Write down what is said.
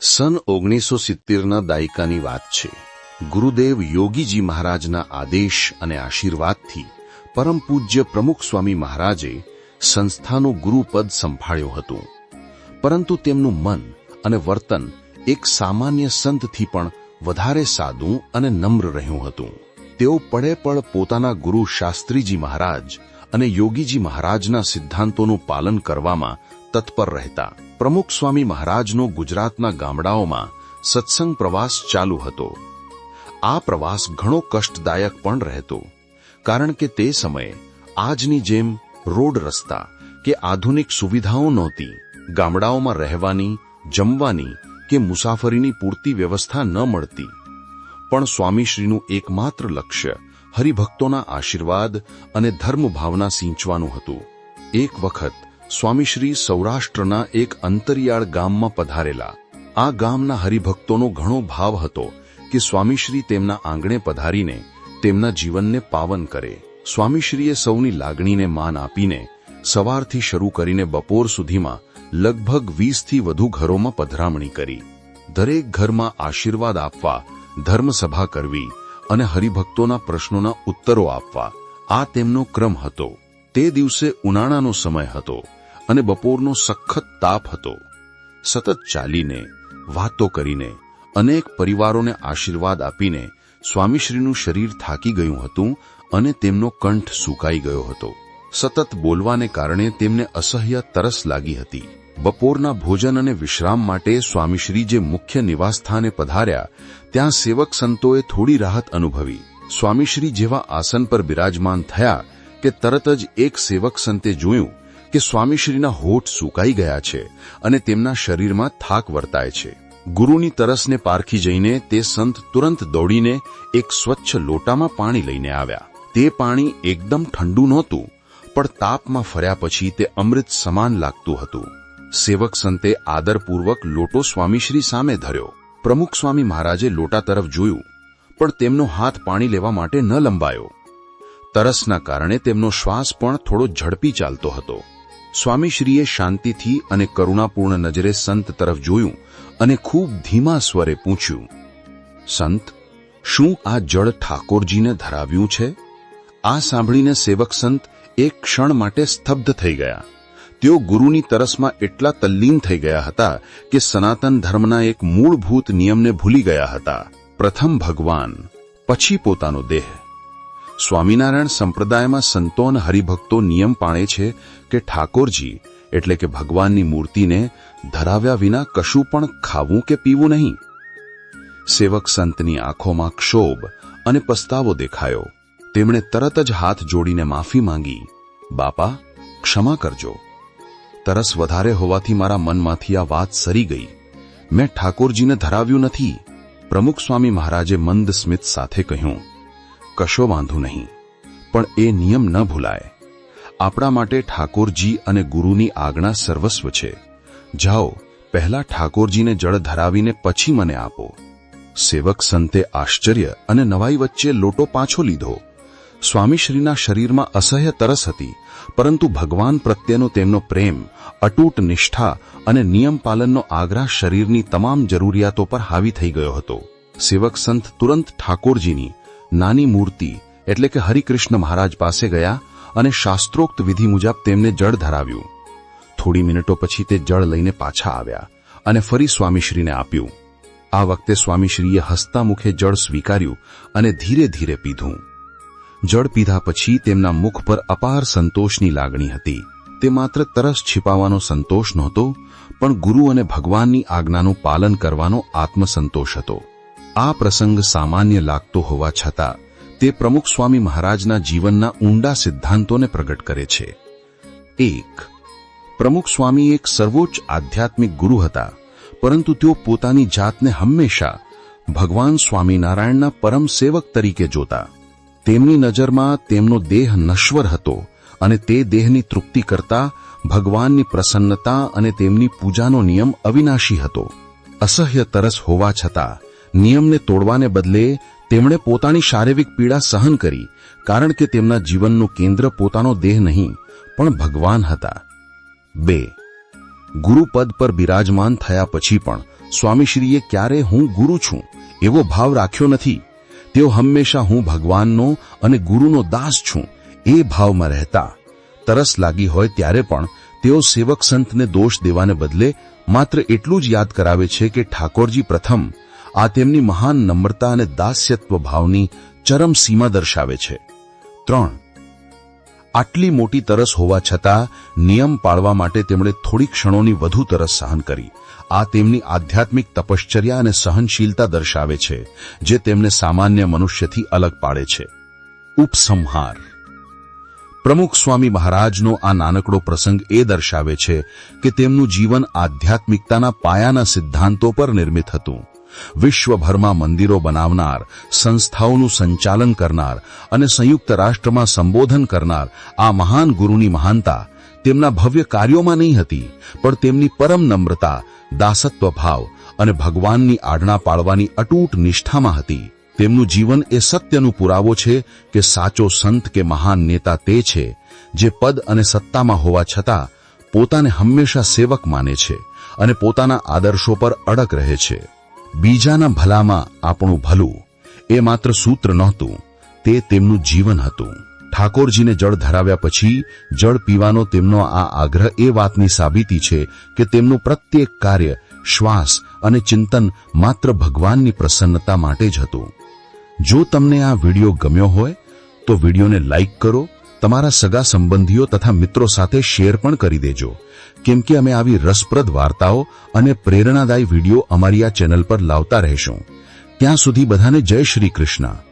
સન ઓગણીસો સિત્તેરના દાયકાની વાત છે. ગુરુદેવ યોગીજી મહારાજના આદેશ અને આશીર્વાદથી પરમ પૂજ્ય પ્રમુખ સ્વામી મહારાજે સંસ્થાનું ગુરુપદ સંભાળ્યું હતું. પરંતુ તેમનું મન અને વર્તન એક સામાન્ય સંતથી પણ વધારે સાદું અને નમ્ર રહ્યું હતું. તેઓ પડે પળ પોતાના ગુરુ શાસ્ત્રીજી મહારાજ અને યોગીજી મહારાજના સિદ્ધાંતોનું પાલન કરવામાં તત્પર રહેતા. પ્રમુખ સ્વામી મહારાજનો ગુજરાતના ગામડાઓમાં સત્સંગ પ્રવાસ ચાલુ હતો. આ પ્રવાસ ઘણો કષ્ટદાયક પણ રહેતો, કારણ કે તે સમયે આજની જેમ રોડ રસ્તા કે આધુનિક સુવિધાઓ નહોતી. ગામડાઓમાં રહેવાની, જમવાની કે મુસાફરીની પૂરતી વ્યવસ્થા ન મળતી. પણ સ્વામીશ્રીનું એકમાત્ર લક્ષ્ય હરિભક્તોના આશીર્વાદ અને ધર્મભાવના સિંચવાનું હતું. એક વખત સ્વામીશ્રી સૌરાષ્ટ્રના એક અંતરિયાળ ગામમાં પધારેલા. આ ગામના હરિભક્તોનો ઘણો ભાવ હતો કે સ્વામીશ્રી તેમના આંગણે પધારીને તેમના જીવનને પાવન કરે. સ્વામીશ્રીએ સૌની લાગણીને માન આપીને સવારથી શરૂ કરીને બપોર સુધીમાં લગભગ વીસથી વધુ ઘરોમાં પધરામણી કરી. દરેક ઘરમાં આશીર્વાદ આપવા ધર્મસભા કરવી અને હરિભક્તોના પ્રશ્નોના ઉત્તરો આપવા. આ તેમનો ક્રમ હતો. તે દિવસે ઉનાળાનો સમય હતો. અને બપોરનો સખત તાપ હતો. સતત ચાલીને, વાતો કરીને, અનેક પરિવારોને આશીર્વાદ આપીને સ્વામીશ્રીનું શરીર થાકી ગયું હતું અને તેમનો કંઠ સુકાઈ ગયો હતો. સતત બોલવાને કારણે તેમને અસહ્ય તરસ લાગી હતી. બપોરના ભોજન અને વિશ્રામ માટે સ્વામીશ્રી જે મુખ્ય નિવાસસ્થાને પધાર્યા, ત્યાં સેવક સંતોએ થોડી રાહત અનુભવી. સ્વામીશ્રી જેવા આસન પર બિરાજમાન થયા કે તરત જ એક સેવક સંતે જોયું કે સ્વામીશ્રીના હોઠ સુકાઈ ગયા છે અને તેમના શરીરમાં થાક વર્તાય છે. ગુરુની તરસને પારખી જઈને તે સંત તુરંત દોડીને એક સ્વચ્છ લોટામાં પાણી લઈને આવ્યા. તે પાણી એકદમ ઠંડુ નહોતું, પણ તાપમાં ફર્યા પછી તે અમૃત સમાન લાગતું હતું. સેવક સંતે આદરપૂર્વક લોટો સ્વામીશ્રી સામે ધર્યો. પ્રમુખ સ્વામી મહારાજે લોટા તરફ જોયું, પણ તેમનો હાથ પાણી લેવા માટે ન લંબાયો. તરસના કારણે તેમનો શ્વાસ પણ થોડો ઝડપી ચાલતો હતો. સ્વામીશ્રીએ શાંતિથી અને કરુણાપૂર્ણ નજરે સંત તરફ જોયું અને ખૂબ ધીમા સ્વરે પૂછ્યું, સંત, શું આ જળ ઠાકોરજીને ધરાવ્યું છે? આ સાંભળીને સેવક સંત એક ક્ષણ માટે સ્તબ્ધ થઈ ગયા. તેઓ ગુરુની તરસમાં એટલા તલ્લીન થઈ ગયા હતા કે સનાતન ધર્મના એક મૂળભૂત નિયમને ભૂલી ગયા હતા. પ્રથમ ભગવાન, પછી પોતાનો દેહ. સ્વામિનારાયણ સંપ્રદાયમાં સંતો અને હરિભક્તો નિયમ પાણે છે કે ઠાકોરજી, એટલે કે ભગવાનની મૂર્તિને ધરાવ્યા વિના કશું પણ ખાવું કે પીવું નહીં. સેવક સંતની આંખોમાં ક્ષોભ અને પસ્તાવો દેખાયો. તેમણે તરત જ હાથ જોડીને માફી માંગી, બાપા, ક્ષમા કરજો. તરસ વધારે હોવાથી મારા મનમાંથી આ વાત સરી ગઈ. મેં ઠાકોરજીને ધરાવ્યું નથી. પ્રમુખ સ્વામી મહારાજે મંદ સ્મિત સાથે કહ્યું કશો વાંધો નહીં. પણ એ નિયમ ન ભૂલાય. આપણા માટે ઠાકોરજી અને ગુરુની આજ્ઞા સર્વસ્વ છે. જાઓ, પહેલા ઠાકોરજીને જળ ધરાવીને પછી મને આપો. સેવક સંતે આશ્ચર્ય અને નવાઈ વચ્ચે લોટો પાછો લીધો. સ્વામીશ્રીના શરીરમાં અસહ્ય તરસ હતી, પરંતુ ભગવાન પ્રત્યેનો તેમનો પ્રેમ, અટૂટ નિષ્ઠા અને નિયમ પાલનનો આગ્રહ શરીરની તમામ જરૂરિયાતો પર હાવી થઈ ગયો હતો. સેવક સંત તુરંત ઠાકોરજીની નાની મૂર્તિ એટલે કે હરિકૃષ્ણ મહારાજ પાસે ગયા અને શાસ્ત્રોક્ત વિધિ મુજબ તેમને જળ ધરાવ્યું. થોડી મિનિટો પછી તે જળ લઈને પાછા આવ્યા અને ફરી સ્વામીશ્રીને આપ્યું. આ વખતે સ્વામીશ્રીએ હસતા મુખે જળ સ્વીકાર્યું અને ધીરે ધીરે પીધું. જળ પીધા પછી તેમના મુખ પર અપાર સંતોષની લાગણી હતી. તે માત્ર તરસ छिपाવાનો સંતોષ નહોતો, પણ ગુરુ અને ભગવાનની આજ્ઞાનું પાલન કરવાનો આત્મસંતોષ હતો. આ પ્રસંગ સામાન્ય લાગતો હોવા છતાં, તે પ્રમુખ સ્વામી મહારાજના જીવનના ઊંડા સિદ્ધાંતોને પ્રગટ કરે છે. એક, પ્રમુખ સ્વામી એક સર્વોચ્ચ આધ્યાત્મિક ગુરુ હતા, પરંતુ તેઓ પોતાની જાતને હંમેશા ભગવાન સ્વામિનારાયણના પરમ સેવક તરીકે જોતા. તેમની નજરમાં તેમનો દેહ નશ્વર હતો અને તે દેહની તૃપ્તિ કરતા ભગવાનની પ્રસન્નતા અને તેમની પૂજાનો નિયમ અવિનાશી હતો. અસહ્ય તરસ હોવા છતાં નિયમને તોડવાને બદલે તેમણે પોતાની શારીરિક પીડા સહન કરી, કારણ કે તેમના જીવનનું કેન્દ્ર પોતાનો દેહ નહીં, પણ ભગવાન હતા. બે, ગુરુપદ પર બિરાજમાન થયા પછી પણ સ્વામીશ્રીએ ક્યારે હું ગુરુ છું એવો ભાવ રાખ્યો નથી. તેઓ હંમેશા હું ભગવાનનો અને ગુરુનો દાસ છું એ ભાવમાં રહેતા. તરસ લાગી હોય ત્યારે પણ તેઓ સેવક સંતને દોષ દેવાને બદલે માત્ર એટલું જ યાદ કરાવે છે કે ઠાકોરજી પ્રથમ આ તેમની મહાન નમ્રતા અને દાસ્યત્વ ભાવની ચરમ સીમા દર્શાવે છે. ત્રણ. આટલી મોટી તરસ હોવા છતાં નિયમ પાળવા માટે તેમણે થોડી ક્ષણોની વધુ તરસ સહન કરી. આ તેમની આધ્યાત્મિક તપશ્ચર્યા અને સહનશીલતા દર્શાવે છે, જે તેમને સામાન્ય મનુષ્યથી અલગ પાડે છે. ઉપસંહાર. પ્રમુખ સ્વામી મહારાજનો આ નાનકડો પ્રસંગ એ દર્શાવે છે કે તેમનું જીવન આધ્યાત્મિકતાના પાયાના સિદ્ધાંતો પર નિર્મિત હતું. વિશ્વભરમાં મંદિરો બનાવનાર, સંસ્થાઓનું સંચાલન કરનાર અને સંયુક્ત રાષ્ટ્રમાં સંબોધન કરનાર આ મહાન ગુરુની મહાનતા તેમના ભવ્ય કાર્યોમાં નહીં હતી, પણ તેમની પરમ નમ્રતા, દાસત્વ ભાવ અને ભગવાનની આજ્ઞા પાડવાની અટૂટ નિષ્ઠામાં હતી. તેમનું જીવન એ સત્યનું પુરાવો છે કે સાચો સંત કે મહાન નેતા તે છે, જે પદ અને સત્તામાં હોવા છતાં પોતાને હંમેશા સેવક માને છે અને પોતાના આદર્શો પર અડક રહે છે. બીજાના ભલામાં આપણું ભલું. એ માત્ર સૂત્ર નહોતું, તે તેમનું જીવન હતું. ઠાકોરજીને જળ ધરાવ્યા પછી જળ પીવાનો તેમનો આ આગ્રહ એ વાતની સાબિતી છે કે તેમનું પ્રત્યેક કાર્ય શ્વાસ અને ચિંતન માત્ર ભગવાનની પ્રસન્નતા માટે જ હતું. જો તમને આ વિડિયો ગમ્યો હોય, તો વિડિયોને લાઇક કરો તમારા સગા સંબંધીઓ તથા મિત્રો સાથે શેર પણ કરી દેજો. કેમ કે અમે આવી રસપ્રદ વાર્તાઓ અને પ્રેરણાદાયી વીડિયો અમારી આ ચેનલ પર લાવતા રહેશું. ત્યાં સુધી બધાને જય શ્રી કૃષ્ણ.